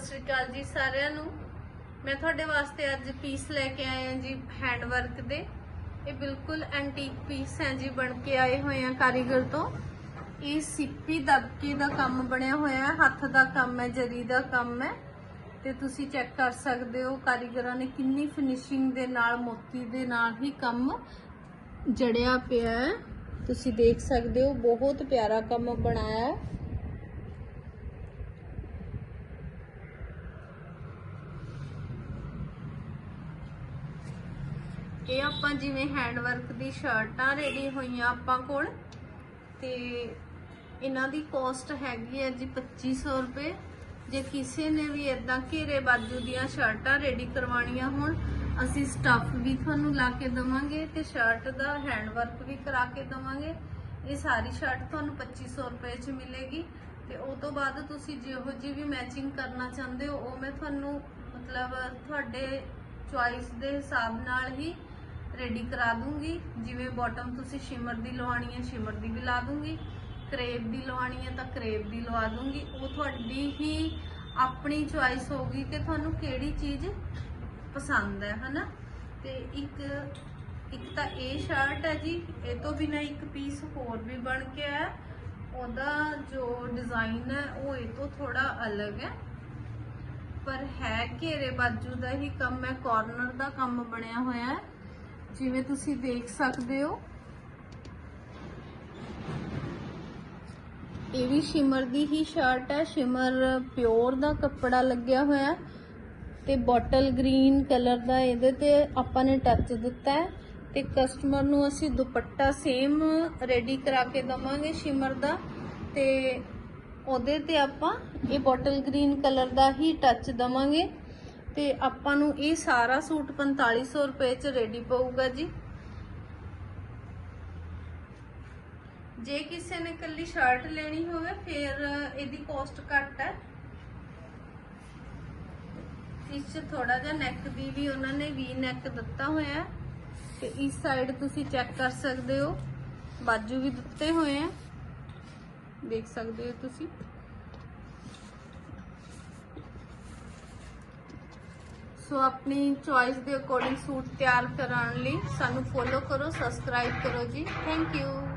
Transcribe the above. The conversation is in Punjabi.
ਸਤਿ ਸ਼੍ਰੀ ਅਕਾਲ ਜੀ ਸਾਰਿਆਂ ਨੂੰ। ਮੈਂ ਤੁਹਾਡੇ ਵਾਸਤੇ ਅੱਜ ਪੀਸ ਲੈ ਕੇ ਆਏ ਹਾਂ ਜੀ ਹੈਂਡ ਵਰਕ ਦੇ। ਇਹ ਬਿਲਕੁਲ ਐਂਟੀਕ ਪੀਸ ਹੈ ਜੀ, ਬਣ ਕੇ ਆਏ ਹੋਏ ਆ ਕਾਰੀਗਰ ਤੋਂ। ਇਹ ਸਿੱਪੀ ਦਬਕੇ ਦਾ ਕੰਮ ਬਣਿਆ ਹੋਇਆ ਹੈ, ਹੱਥ ਦਾ ਕੰਮ ਹੈ, ਜਰੀ ਦਾ ਕੰਮ ਹੈ। ਤੇ ਤੁਸੀਂ ਚੈੱਕ ਕਰ ਸਕਦੇ ਹੋ ਕਾਰੀਗਰਾਂ ਨੇ ਕਿੰਨੀ ਫਿਨਿਸ਼ਿੰਗ ਦੇ ਨਾਲ, ਮੋਤੀ ਦੇ ਨਾਲ ਹੀ ਕੰਮ ਜੜਿਆ ਪਿਆ ਹੈ। ਤੁਸੀਂ ਦੇਖ ਸਕਦੇ ਹੋ, ਬਹੁਤ ਪਿਆਰਾ ਕੰਮ ਬਣਾਇਆ ਹੈ। ਇਹ ਆਪਾਂ ਜਿਵੇਂ ਹੈਂਡ ਵਰਕ ਦੀ ਸ਼ਰਟਾਂ ਰੈਡੀ ਹੋਈਆਂ ਆਪਾਂ ਕੋਲ। ਤੇ ਇਹਨਾਂ ਦੀ ਕੋਸਟ ਹੈਗੀ ਹੈ ਜੀ 2500 ਰੁਪਏ। ਜੇ ਕਿਸੇ ਨੇ ਵੀ ਇਦਾਂ ਘੇਰੇ ਬਾਜੂ ਦੀਆਂ ਸ਼ਰਟਾਂ ਰੈਡੀ ਕਰਵਾਉਣੀਆਂ ਹੋਣ, ਅਸੀਂ ਸਟੱਫ ਵੀ ਤੁਹਾਨੂੰ ਲਾ ਕੇ ਦਵਾਂਗੇ ਤੇ ਸ਼ਰਟ ਦਾ ਹੈਂਡ ਵਰਕ ਵੀ ਕਰਾ ਕੇ ਦਵਾਂਗੇ। ਇਹ ਸਾਰੀ ਸ਼ਰਟ ਤੁਹਾਨੂੰ 2500 ਰੁਪਏ 'ਚ ਮਿਲੇਗੀ। ਤੇ ਉਹ ਤੋਂ ਬਾਅਦ ਤੁਸੀਂ ਜਿਹੋ ਜੀ ਵੀ ਮੈਚਿੰਗ ਕਰਨਾ ਚਾਹੁੰਦੇ ਹੋ, ਉਹ ਮੈਂ ਤੁਹਾਨੂੰ ਮਤਲਬ ਤੁਹਾਡੇ ਚੁਆਇਸ ਦੇ ਹਿਸਾਬ ਨਾਲ ਹੀ ਰੈਡੀ ਕਰਾ ਦੂੰਗੀ। ਜਿਵੇਂ ਬਾਟਮ ਤੁਸੀਂ ਸ਼ਿਮਰ ਦੀ ਲਵਾਣੀ ਹੈ ਸ਼ਿਮਰ ਦੀ ਵੀ ਲਾ ਦੂੰਗੀ। ਕਰੇਬ ਦੀ ਲਵਾਣੀ ਹੈ ਤਾਂ ਕਰੇਪ ਦੀ ਲਵਾ ਦੂੰਗੀ। ਉਹ ਤੁਹਾਡੀ ਹੀ ਆਪਣੀ ਚੁਆਇਸ ਹੋਗੀ ਕਿ ਤੁਹਾਨੂੰ ਕਿਹੜੀ ਚੀਜ਼ ਪਸੰਦ ਹੈ, ਹਨਾ? ਤੇ ਇੱਕ ਇੱਕ ਤਾਂ ਇਹ ਸ਼ਰਟ ਹੈ ਜੀ, ਇਹ ਤੋਂ ਬਿਨਾ ਇੱਕ ਪੀਸ ਹੋਰ ਵੀ ਬਣ ਕੇ ਆਇਆ ਉਹਦਾ ਜੋ ਡਿਜ਼ਾਈਨ ਹੈ, ਉਹ ਇਹ ਤੋਂ ਥੋੜਾ ਅਲੱਗ ਹੈ। ਪਰ ਹੈ ਘੇਰੇ ਬਾਜੂ ਦਾ ਹੀ ਕੰਮ ਹੈ ਕਾਰਨਰ ਦਾ ਕੰਮ ਬਣਿਆ ਹੋਇਆ ਹੈ। ਜਿਵੇਂ ਤੁਸੀਂ ਦੇਖ ਸਕਦੇ ਹੋ, ਇਹ ਵੀ ਸ਼ਿਮਰ ਦੀ ਹੀ ਸ਼ਰਟ ਹੈ। ਸ਼ਿਮਰ ਪਿਓਰ ਦਾ ਕੱਪੜਾ ਲੱਗਿਆ ਹੋਇਆ ਹੈ ਤੇ ਬੋਟਲ ਗ੍ਰੀਨ ਕਲਰ ਦਾ ਇਹਦੇ ਤੇ ਆਪਾਂ ਨੇ ਟੱਚ ਦਿੱਤਾ ਹੈ ਤੇ ਕਸਟਮਰ ਨੂੰ ਅਸੀਂ ਦੁਪੱਟਾ ਸੇਮ ਰੈਡੀ ਕਰਾ ਕੇ ਦਵਾਂਗੇ ਸ਼ਿਮਰ ਦਾ ਤੇ ਉਹਦੇ ਤੇ ਆਪਾਂ ਇਹ ਬੋਟਲ ਗ੍ਰੀਨ ਕਲਰ ਦਾ ਹੀ ਟੱਚ ਦਵਾਂਗੇ। ਤੇ ਆਪਾਂ ਨੂੰ ਇਹ ਸਾਰਾ ਸੂਟ 4500 ਰੁਪਏ ਚ ਰੈਡੀ ਪਊਗਾ ਜੀ। ਜੇ ਕਿਸੇ ਨੇ ਕੱਲੀ ਸ਼ਰਟ ਲੈਣੀ ਹੋਵੇ, ਫਿਰ ਇਹਦੀ ਕੋਸਟ ਘੱਟ ਹੈ। ਇਸ ਚ ਥੋੜਾ ਜਿਹਾ ਨੈਕ ਦੀ ਵੀ ਉਹਨਾਂ ਨੇ ਵੀ ਨੈਕ ਦਿੱਤਾ ਹੋਇਆ ਹੈ। ਤੇ ਇਸ ਸਾਈਡ ਤੁਸੀਂ ਚੈੱਕ ਕਰ ਸਕਦੇ ਹੋ। ਬਾਜੂ ਵੀ ਦਿੱਤੇ ਹੋਏ ਆ ਦੇਖ ਸਕਦੇ ਹੋ ਤੁਸੀਂ। ਸੋ ਆਪਣੀ ਚੋਇਸ ਦੇ ਅਕੋਰਡਿੰਗ ਸੂਟ ਤਿਆਰ ਕਰਾਉਣ ਲਈ ਸਾਨੂੰ ਫੋਲੋ ਕਰੋ ਸਬਸਕ੍ਰਾਈਬ ਕਰੋ ਜੀ। Thank you